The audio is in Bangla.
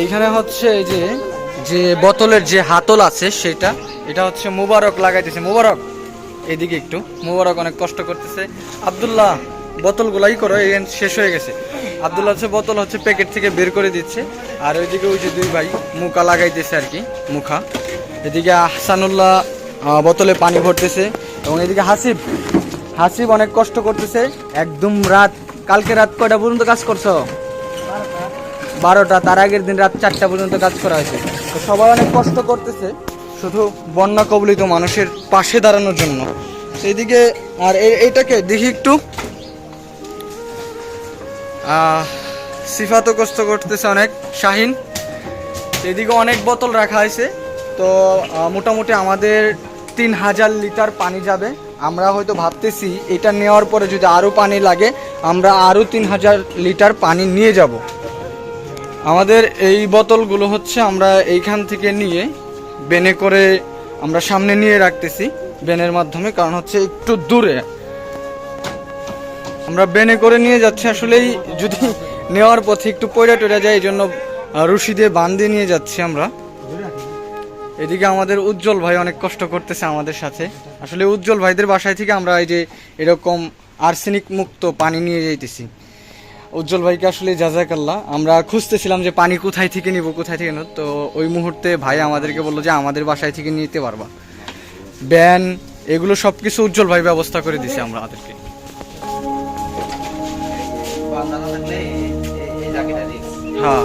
এইখানে হচ্ছে এই যে যে বোতলের যে হাতল আছে সেটা এটা হচ্ছে মুবারক লাগাইতেছে। মুবারক এদিকে একটু। মুবারক অনেক কষ্ট করতেছে। আব্দুল্লাহ বোতলগুলাই করো এই শেষ হয়ে গেছে। আব্দুল্লাহ হচ্ছে বোতল হচ্ছে প্যাকেট থেকে বের করে দিচ্ছে। আর ওইদিকে ওই যে দুই ভাই মুখা লাগাইতেছে আর কি মুখা। এদিকে আহসানুল্লাহ আহ, বোতলে পানি ভরতেছে। এবং এদিকে হাসিব হাসিব অনেক কষ্ট করতেছে। একদম রাত কালকে রাত কয়টা পর্যন্ত কাজ করছ? বারোটা, তার আগের দিন রাত চারটা পর্যন্ত কাজ করা হয়েছে। তো সবাই অনেক কষ্ট করতেছে, শুধু বন্যা কবলিত মানুষের পাশে দাঁড়ানোর জন্য। এইদিকে, আর এইটাকে দেখি একটু। সিফাতও কষ্ট করতেছে অনেক শাহিন। এদিকে অনেক বোতল রাখা হয়েছে। তো মোটামুটি আমাদের তিন হাজার লিটার পানি যাবে। আমরা হয়তো ভাবতেছি, এটা নেওয়ার পরে যদি আরও পানি লাগে, আমরা আরও তিন হাজার লিটার পানি নিয়ে যাব। আমাদের এই বোতলগুলো হচ্ছে আমরা এইখান থেকে নিয়ে বেনে করে আমরা সামনে নিয়ে রাখতেছি বেনের মাধ্যমে, কারণ হচ্ছে একটু দূরে। আমরা বেনে করে নিয়ে যাচ্ছি, আসলেই যদি নেওয়ার পথে একটু পয়রা টয়রা যায় এই জন্য রশি দিয়ে বান্ধে নিয়ে যাচ্ছি আমরা। এদিকে আমাদের উজ্জ্বল ভাই অনেক কষ্ট করতেছে আমাদের সাথে। আসলে উজ্জ্বল ভাইদের বাসায় থেকে আমরা এই যে এরকম আর্সেনিক মুক্ত পানি নিয়ে যাইতেছি। উজ্জ্বল ভাইকে আসলে জাজাকাল্লাহ। আমরা খুঁজতেছিলাম যে পানি কোথায় থেকে নিব কোথায় থেকে নেব। তো ওই মুহূর্তে ভাই আমাদেরকে বলল যে আমাদের বাসায় থেকে নিতে পারবা। ব্যান এগুলো সব কিছু উজ্জ্বল ভাই ব্যবস্থা করে দিছে আমরা আমাদেরকে হ্যাঁ।